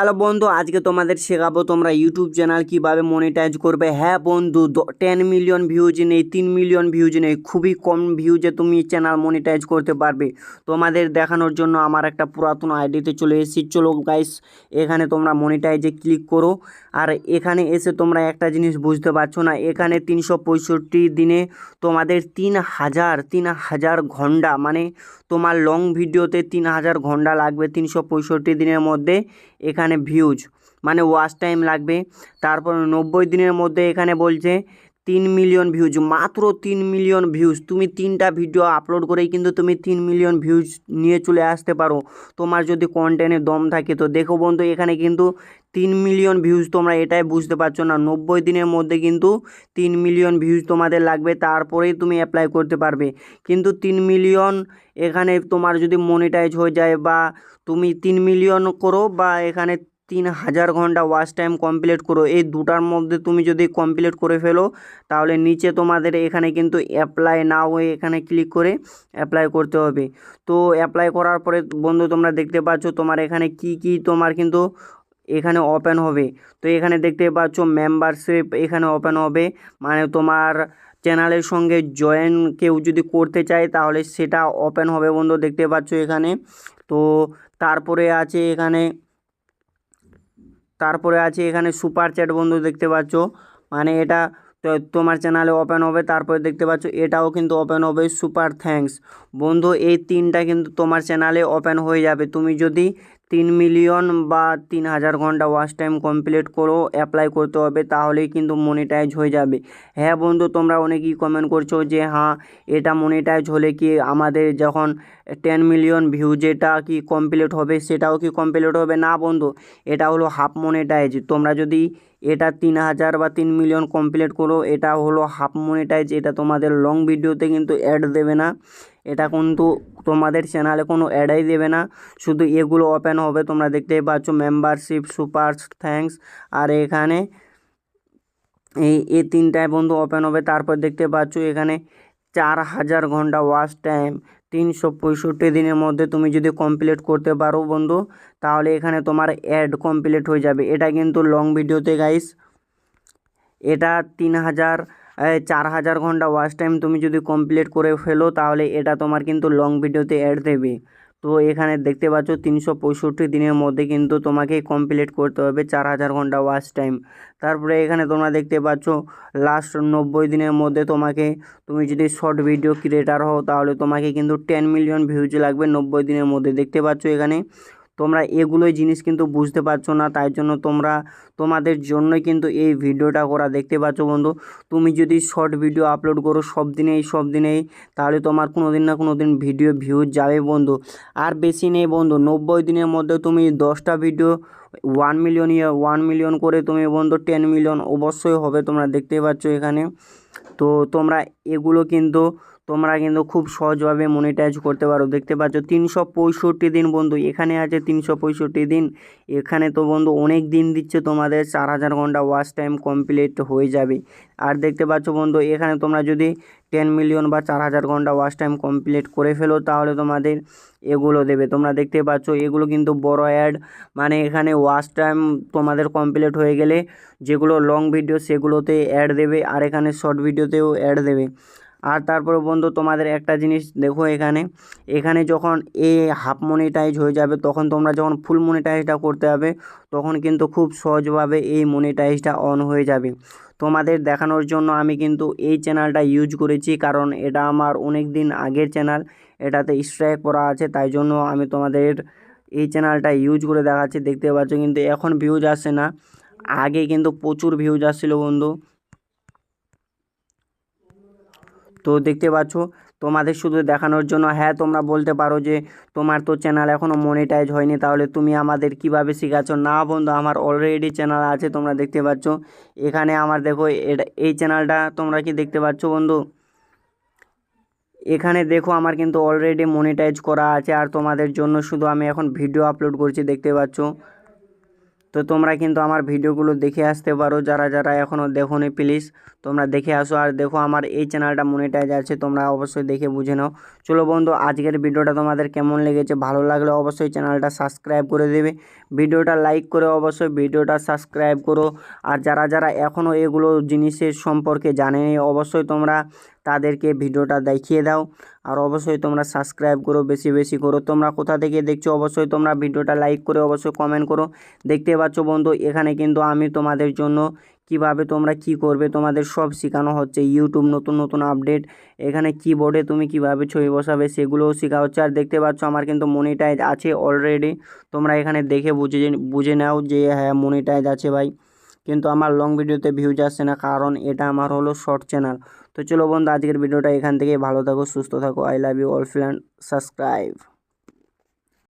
Hello বন্ধু, আজকে তোমাদের শেখাবো তোমরা ইউটিউব চ্যানেল কীভাবে মনিটাইজ করবে। হ্যাঁ বন্ধু টেন মিলিয়ন ভিউজ নেই, তিন মিলিয়ন ভিউজ নেই, খুবই কম ভিউজে তুমি চ্যানেল মনিটাইজ করতে পারবে। তোমাদের দেখানোর জন্য আমার একটা পুরাতন আইডিতে চলে এসেছি। চলো গাইস এখানে তোমরা মনিটাইজে ক্লিক করো। আর এখানে এসে তোমরা একটা জিনিস বুঝতে পারছ না, এখানে তিনশো পঁয়ষট্টি দিনে তোমাদের তিন হাজার তিন হাজার ঘণ্টা মানে তোমার লং ভিডিওতে তিন হাজার ঘণ্টা লাগবে তিনশো পঁয়ষট্টি দিনের মধ্যে। এখানে ভিউজ মানে ওয়াচ টাইম লাগবে। তারপর নব্বই দিনের মধ্যে এখানে বলছে তিন মিলিয়ন ভিউজ মাত্র তিন মিলিয়ন ভিউজ তুমি তিনটা ভিডিও আপলোড করেই কিন্তু তুমি তিন মিলিয়ন ভিউজ নিয়ে চলে আসতে পারো। তোমার যদি কন্টেন্টে দম থাকে তো দেখো বন্ধু, এখানে কিন্তু তিন মিলিয়ন ভিউজ তোমরা এটাই বুঝতে পারছ না। নব্বই দিনের মধ্যে কিন্তু তিন মিলিয়ন ভিউজ তোমাদের লাগবে, তারপরেই তুমি অ্যাপ্লাই করতে পারবে। কিন্তু তিন মিলিয়ন এখানে তোমার যদি মনিটাইজ হয়ে যায় বা তুমি তিন মিলিয়ন করো বা এখানে তিন হাজার ঘণ্টা ওয়াচ টাইম কমপ্লিট করো। এই দুটার মধ্যে তুমি যদি কমপ্লিট করে ফেলো, তাহলে নিচে তোমাদের এখানে কিন্তু অ্যাপ্লাই না হয়ে এখানে ক্লিক করে অ্যাপ্লাই করতে হবে। তো অ্যাপ্লাই করার পরে বন্ধু তোমরা দেখতে পাচ্ছ তোমার এখানে কি কি তোমার কিন্তু এখানে ওপেন হবে। তো এখানে দেখতে পাচ্ছ মেম্বারশিপ এখানে ওপেন হবে। মানে তোমার চ্যানেলের সঙ্গে জয়েন কেউ যদি করতে চায়, তাহলে সেটা ওপেন হবে বন্ধু, দেখতে পাচ্ছ এখানে। তো তারপরে আছে এখানে তারপরে আছে এখানে সুপার চ্যাট বন্ধু দেখতে পাচ্ছ। মানে এটা তোমার চ্যানেলে ওপেন হবে, তারপরে দেখতে পাচ্ছ এটাও কিন্তু ওপেন হবে, সুপার থ্যাঙ্কস বন্ধু, এই তিনটা কিন্তু তোমার চ্যানেলে ওপেন হয়ে যাবে। তুমি যদি তিন মিলিয়ন বা তিন হাজার ঘণ্টা ওয়াচ টাইম কমপ্লিট করো অ্যাপ্লাই করতে হবে, তাহলেই কিন্তু মনিটাইজ হয়ে যাবে। হ্যাঁ বন্ধু, তোমরা অনেকেই কমেন্ট করছ যে হ্যাঁ এটা মনিটাইজ হলে কি আমাদের যখন টেন মিলিয়ন ভিউ যেটা কি কমপ্লিট হবে, সেটাও কি কমপ্লিট হবে? না বন্ধু, এটা হলো হাফ মনিটাইজ তোমরা যদি এটা তিন হাজার বা তিন মিলিয়ন কমপ্লিট করো। এটা হলো হাফ মনিটাইজ এটা তোমাদের লং ভিডিওতে কিন্তু অ্যাড দেবে না। এটা কিন্তু তোমাদের চ্যানেলে কোনো অ্যাডাই দেবে না। শুধু এগুলো ওপেন হবে, তোমরা দেখতেই পাচ্ছ মেম্বারশিপ সুপার থ্যাঙ্কস আর এখানে এই এই তিনটায় বন্ধু ওপেন হবে। তারপর দেখতে পাচ্ছ এখানে চার হাজার ঘণ্টা ওয়াচ টাইম তিনশো পঁয়ষট্টি দিনের মধ্যে তুমি যদি কমপ্লিট করতে পারো বন্ধু, তাহলে এখানে তোমার অ্যাড কমপ্লিট হয়ে যাবে। এটা কিন্তু লং ভিডিওতে গাইস এটা তিন হাজার চার হাজার ঘণ্টা ওয়াচ টাইম তুমি যদি কমপ্লিট করে ফেলো, তাহলে এটা তোমার কিন্তু লং ভিডিওতে অ্যাড দেবে। তো এখানে দেখতে পাচ্ছ তিনশো পঁয়ষট্টি দিনের মধ্যে কিন্তু তোমাকে কমপ্লিট করতে হবে চার হাজার ঘণ্টা ওয়াচ টাইম তারপরে এখানে তোমরা দেখতে পাচ্ছ লাস্ট নব্বই দিনের মধ্যে তোমাকে, তুমি যদি শর্ট ভিডিও ক্রিয়েটার হও তাহলে তোমাকে কিন্তু টেন মিলিয়ন ভিউজ লাগবে নব্বই দিনের মধ্যে। দেখতে পাচ্ছ এখানে তোমরা এগুলোই জিনিস কিন্তু বুঝতে পারছ না, তাই জন্য তোমরা তোমাদের জন্যই কিন্তু এই ভিডিওটা করা। দেখতে পাচ্ছ বন্ধু, তুমি যদি শর্ট ভিডিও আপলোড করো সব দিনেই সব দিনেই, তাহলে তোমার কোনো দিন না কোনো দিন ভিডিও ভিউজ যাবে বন্ধু। আর বেশি নেই বন্ধু, নব্বই দিনের মধ্যে তুমি দশটা ভিডিও ওয়ান মিলিয়ন ইয়ে ওয়ান মিলিয়ন করে তুমি বন্ধু টেন মিলিয়ন অবশ্যই হবে, তোমরা দেখতে পাচ্ছ এখানে। তো তোমরা এগুলো কিন্তু তোমরা কিন্তু খুব সহজভাবে মনিটাইজ করতে পারো। দেখতে পাচ্ছ, তিনশো পঁয়ষট্টি দিন বন্ধু, এখানে আছে তিনশো পঁয়ষট্টি দিন। এখানে তো বন্ধু অনেক দিন দিচ্ছে তোমাদের, চার হাজার ঘণ্টা ওয়াচ টাইম কমপ্লিট হয়ে যাবে। আর দেখতে পাচ্ছ বন্ধু, এখানে তোমরা যদি টেন মিলিয়ন বা চার হাজার ঘণ্টা ওয়াচ টাইম কমপ্লিট করে ফেলো, তাহলে তোমাদের এগুলো দেবে। তোমরা দেখতে পাচ্ছ, এগুলো কিন্তু বড় অ্যাড মানে এখানে ওয়াচ টাইম তোমাদের কমপ্লিট হয়ে গেলে যেগুলো লং ভিডিও সেগুলোতে অ্যাড দেবে, আর এখানে শর্ট ভিডিওতেও অ্যাড দেবে। আর তারপরে বন্ধু তোমাদের একটা জিনিস দেখো এখানে। এখানে যখন এ হাফ মনিটাইজ হয়ে যাবে, তখন তোমরা যখন ফুল মনিটাইজটা করতে হবে তখন কিন্তু খুব সহজভাবে এই মনিটাইজটা অন হয়ে যাবে। তোমাদের দেখানোর জন্য আমি কিন্তু এই চ্যানেলটা ইউজ করেছি, কারণ এটা আমার অনেক দিন আগের চ্যানেল এটাতে স্ট্রাইক করা আছে, তাই জন্য আমি তোমাদের এই চ্যানেলটা ইউজ করে দেখাচ্ছি, দেখতে পাচ্ছ, কিন্তু এখন ভিউজ আসছে না। আগে কিন্তু প্রচুর ভিউজ আসছিল বন্ধু। তো দেখতে পাচ্ছ, তোমাদের শুধু দেখানোর জন্য হ্যাঁ তোমরা বলতে পারো যে তোমার তো চ্যানেল এখনও মনিটাইজ হয়নি, তাহলে তুমি আমাদের কীভাবে শেখাচ্ছ? না বন্ধু, আমার অলরেডি চ্যানেল আছে, তোমরা দেখতে পাচ্ছ। এখানে আমার দেখো, এটা, এই চ্যানেলটা তোমরা কি দেখতে পাচ্ছ বন্ধু? এখানে দেখো, আমার কিন্তু অলরেডি মনিটাইজ করা আছে, আর তোমাদের জন্য শুধু আমি এখন ভিডিও আপলোড করছি, দেখতে পাচ্ছ। তো তোমরা কিন্তু আমার ভিডিওগুলো দেখে আসতে পারো। যারা যারা এখনও দেখো নি প্লিজ তোমরা দেখে আসো। আর দেখো, আমার এই চ্যানেলটা মনিটাইজ আছে, তোমরা অবশ্যই দেখে বুঝে নাও। চলো বন্ধু, আজকের ভিডিওটা তোমাদের কেমন লেগেছে, ভালো লাগলে অবশ্যই চ্যানেলটা সাবস্ক্রাইব করে দেবে। ভিডিওটা লাইক করে অবশ্যই ভিডিওটা সাবস্ক্রাইব করো। আর যারা যারা এখনও এগুলো জিনিসের সম্পর্কে জানেনি অবশ্যই তোমরা তাদেরকে ভিডিওটা দেখিয়ে দাও। আর অবশ্যই তোমরা সাবস্ক্রাইব করো, বেশি বেশি করো। তোমরা কোথা থেকে দেখছ, অবশ্যই তোমরা ভিডিওটা লাইক করে অবশ্যই কমেন্ট করো। দেখতে পাচ্ছ বন্ধু, এখানে কিন্তু আমি তোমাদের জন্য কীভাবে তোমরা কি করবে? তোমাদের সব শেখানো হচ্ছে। ইউটিউব নতুন নতুন আপডেট এখানে কিবোর্ডে তুমি কীভাবে ছবি বসাবে সেগুলোও শেখা হচ্ছে আর দেখতে পাচ্ছ আমার কিন্তু মনিটাইজ আছে অলরেডি তোমরা এখানে দেখে বুঝে বুঝে নাও যে হ্যাঁ মনিটাইজ আছে ভাই। কিন্তু আমার লং ভিডিওতে ভিউজ আসছে না কারণ এটা আমার হলো শর্ট চ্যানেল তো চলো বন্ধু, আজকের ভিডিওটা এখান থেকে ভালো থাকো, সুস্থ থাকো। I love you all friend subscribe